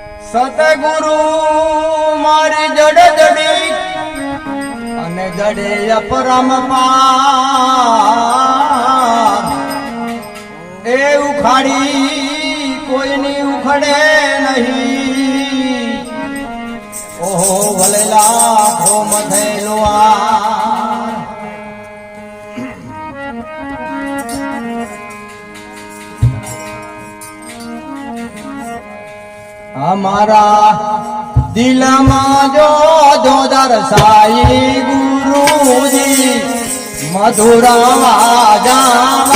સતગુરુ મારી જડે જડી અને જડે અપરમ પાર. એ ઉખાડી કોઈની ઉખડે નહીં. ઓહો ભલે લાખો મથેલો આ. અમારા દિલમાં જો જો દર્શાઈ ગુરુજી મધુરા વાજા